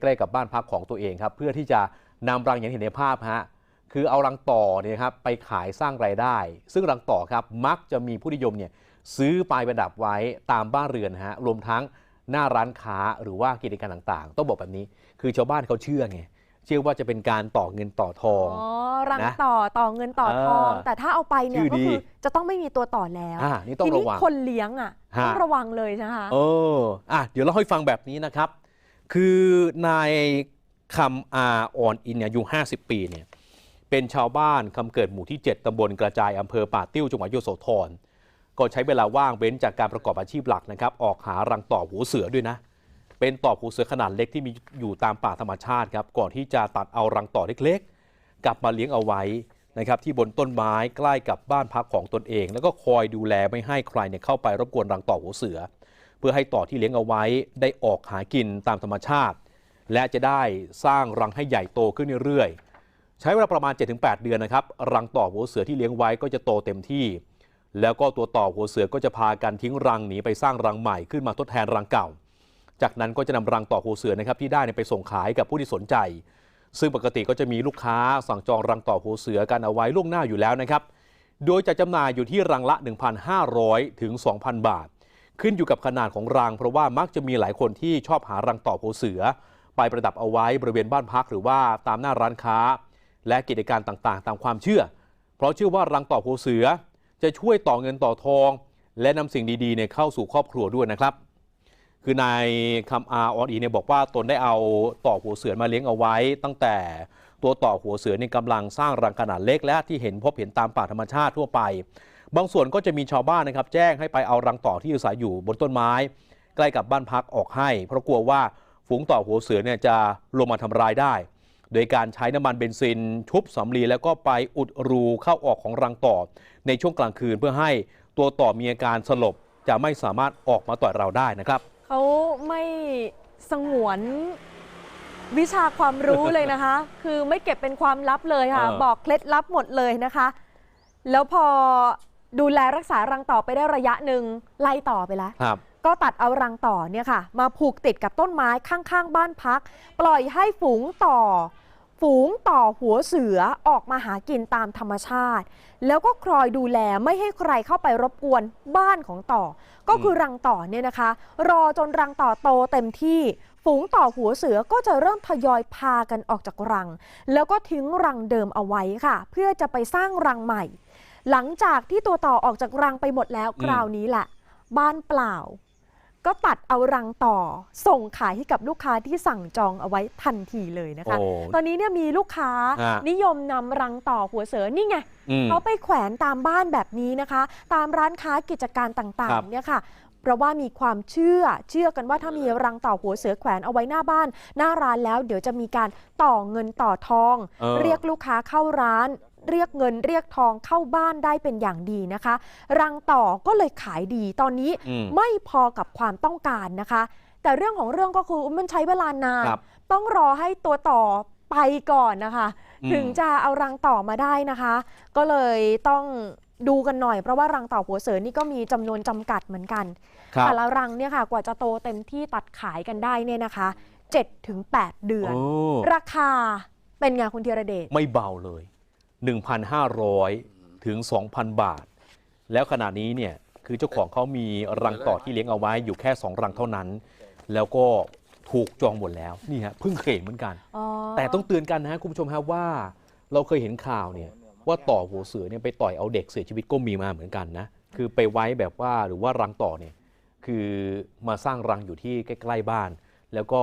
ใกล้กับบ้านพักของตัวเองครับเพื่อที่จะนำรังอย่างที่เห็นในภาพฮะคือเอารังต่อเนี่ยครับไปขายสร้างรายได้ ซึ่งรังต่อครับมักจะมีผู้นิยมเนี่ยซื้อไปประดับไว้ตามบ้านเรือนฮะรวมทั้งหน้าร้านค้าหรือว่ากิจการต่างๆ ต้องบอกแบบนี้ คือชาวบ้านเขาเชื่อไงเชื่อว่าจะเป็นการต่อเงินต่อทองอ๋อรังนะต่อต่อเงินต่อทองเออแต่ถ้าเอาไปเนี่ชื่ยอก็ดีคือจะต้องไม่มีตัวต่อแล้วอ่านี่ต้องทีระนี้วังคนเลี้ยงอะฮะต้องระวังเลยนะคะเอออะเดี๋ยวเราให้ฟังแบบนี้นะครับ คือนายคำอาอ่อนอินเนี่ยอายุ50 ปีเนี่ยเป็นชาวบ้านคำเกิดหมู่ที่ 7ตำบลกระจายอำเภอป่าติ้วจังหวัดยโสธรก็ใช้เวลาว่างเว้นจากการประกอบอาชีพหลักนะครับออกหารังต่อหูเสือด้วยนะ เป็นต่อหูเสือขนาดเล็กที่มีอยู่ตามป่าธรรมชาติครับก่อนที่จะตัดเอารังต่อเล็กๆ กลับมาเลี้ยงเอาไว้นะครับที่บนต้นไม้ใกล้กับบ้านพักของตนเอง แล้วก็คอยดูแลไม่ให้ใครเนี่ยเข้าไปรบกวนรังต่อหูเสือ พื่อให้ต่อที่เลี้ยงเอาไว้ได้ออกหากินตามธรรมชาติ และจะได้สร้างรังให้ใหญ่โตขึ้นเรื่อยๆ ใช้เวลาประมาณ 7-8 เดือนนะครับ รังต่อหัวเสือที่เลี้ยงไว้ก็จะโตเต็มที่ แล้วก็ตัวต่อหัวเสือก็จะพากันทิ้งรังหนีไปสร้างรังใหม่ขึ้นมาทดแทนรังเก่า จากนั้นก็จะนำรังต่อหัวเสือนะครับที่ได้ไปส่งขายกับผู้ที่สนใจ ซึ่งปกติก็จะมีลูกค้าสั่งจองรังต่อหัวเสือกันเอาไว้ล่วงหน้าอยู่แล้วนะครับ โดยจะจำหน่ายอยู่ที่รังละ 1,500 ถึง 2,000 บาท ขึ้นอยู่กับขนาดของรัง เพราะว่ามักจะมีหลายคนที่ชอบหารังต่อหัวเสือ ไปประดับเอาไว้บริเวณบ้านพักหรือว่าตามหน้าร้านค้า และกิจการต่างๆ ตามความเชื่อ เพราะเชื่อว่ารังต่อหัวเสือ จะช่วยต่อเงินต่อทอง และนำสิ่งดีๆเนี่ยเข้าสู่ครอบครัวด้วยนะครับ คือนายคำอาออนอีเนี่ยบอกว่าตนได้เอาต่อหัวเสือมาเลี้ยงเอาไว้ ตั้งแต่ตัวต่อหัวเสือเนี่ยกำลังสร้างรังขนาดเล็กและที่เห็นพบเห็นตามป่าธรรมชาติทั่วไป บางส่วนก็จะมีชาวบ้านนะครับ แจ้งให้ไปเอารังต่อที่อาศัยอยู่บนต้นไม้ ใกล้กับบ้านพักออกให้ เพราะกลัวว่าฝูงต่อหัวเสือเนี่ยจะลงมาทำร้ายได้ โดยการใช้น้ำมันเบนซินชุบสำลีแล้วก็ไปอุดรูเข้าออกของรังต่อ ในช่วงกลางคืนเพื่อให้ตัวต่อมีอาการสลบจะไม่สามารถออกมาต่อยเราได้นะครับเขาไม่สงวนวิชาความรู้เลยนะคะ คือไม่เก็บเป็นความลับเลยค่ะเออบอกเคล็ดลับหมดเลยนะคะ แล้วพอ ดูแลรักษารังต่อไปได้ระยะหนึ่งไล่ต่อไปแล้ว ครับ ก็ตัดเอารังต่อเนี่ยค่ะ มาผูกติดกับต้นไม้ข้างๆ บ้านพัก ปล่อยให้ฝูงต่อ ฝูงต่อหัวเสือออกมาหากินตามธรรมชาติ แล้วก็คอยดูแลไม่ให้ใครเข้าไปรบกวนบ้านของต่อ ก็คือรังต่อเนี่ยนะคะ รอจนรังต่อโตเต็มที่ ฝูงต่อหัวเสือก็จะเริ่มทยอยพากันออกจากรัง แล้วก็ทิ้งรังเดิมเอาไว้ค่ะ เพื่อจะไปสร้างรังใหม่ หลังจากที่ตัวต่อออกจากรังไปหมดแล้วอืมคราวนี้แหละบ้านเปล่า ก็ตัดเอารังต่อ ส่งขายให้กับลูกค้าที่สั่งจองเอาไว้ทันทีเลยนะคะ โอ้ตอนนี้เนี่ยมีลูกค้าฮะนิยมนำรังต่อหัวเสือนี่ไงอืมเขาไปแขวนตามบ้านแบบนี้นะคะ ตามร้านค้ากิจการต่าครังบๆเนี่ยค่ะ เพราะว่ามีความเชื่อเชื่อกันว่าถ้ามีรังต่อหัวเสือแขวนเอาไว้หน้าบ้าน หน้าร้านแล้วเดี๋ยวจะมีการต่อเงินต่อทอง เออ เรียกลูกค้าเข้าร้าน เรียกเงินเรียกทองเข้าบ้านได้เป็นอย่างดีนะคะ รังต่อก็เลยขายดีตอนนี้อืมไม่พอกับความต้องการนะคะ แต่เรื่องของเรื่องก็คือมันใช้เวลานานครับต้องรอให้ตัวต่อไปก่อนนะคะอืมถึงจะเอารังต่อมาได้นะคะ ก็เลยต้องดูกันหน่อยเพราะว่ารังต่อหัวเสือนี่ก็มีจำนวนจำกัดเหมือนกันครับแต่ละรังเนี่ยค่ะกว่าจะโตเต็มที่ตัดขายกันได้เนี่ยนะคะ7ถึง8เดือนโอ้ราคาเป็นไงคุณธีรเดชไม่เบาเลย 1,500 ถึง 2,000 บาท แล้วขณะนี้เนี่ยคือเจ้าของเขามีรังต่อที่เลี้ยงเอาไว้อยู่แค่ 2 รังเท่านั้น แล้วก็ถูกจองหมดแล้วนี่ฮะเพิ่งเคยเห็นเหมือนกันอ๋อแต่ต้องเตือนกันนะฮะคุณผู้ชมครับว่า เราเคยเห็นข่าวเนี่ยว่าต่อหัวเสือเนี่ยไปต่อยเอาเด็กเสียชีวิตก็มีมาเหมือนกันนะคือไปไว้แบบว่าหรือว่ารังต่อเนี่ยคือมาสร้างรังอยู่ที่ใกล้ ๆ บ้าน แล้วก็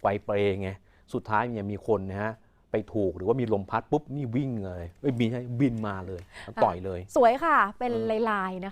ไฟเปรย์ไงสุดท้ายเนี่ยมีคนนะฮะ ไปถูกหรือว่ามีลมพัดปุ๊บนี่วิ่งเลยเอ้ยมีใช่บินมาเลยต่อยเลย สวยค่ะ เป็นลายๆนะคะ